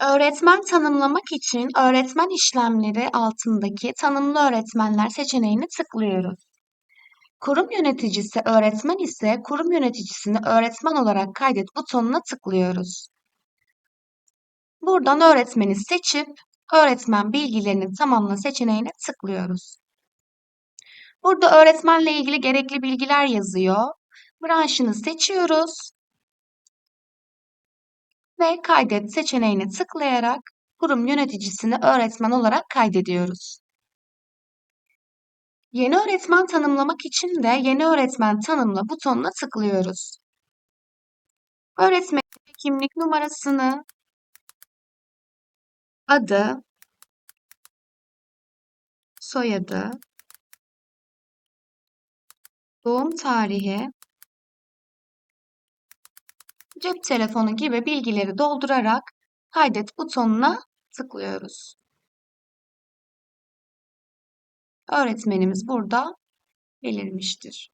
Öğretmen tanımlamak için öğretmen işlemleri altındaki tanımlı öğretmenler seçeneğini tıklıyoruz. Kurum yöneticisi öğretmen ise kurum yöneticisini öğretmen olarak kaydet butonuna tıklıyoruz. Buradan öğretmeni seçip öğretmen bilgilerini tamamla seçeneğine tıklıyoruz. Burada öğretmenle ilgili gerekli bilgiler yazıyor. Branşını seçiyoruz ve kaydet seçeneğine tıklayarak kurum yöneticisini öğretmen olarak kaydediyoruz. Yeni öğretmen tanımlamak için de yeni öğretmen tanımla butonuna tıklıyoruz. Öğretmenin kimlik numarasını, adı, soyadı, doğum tarihi, cep telefonu gibi bilgileri doldurarak kaydet butonuna tıklıyoruz. Öğretmenimiz burada belirmiştir.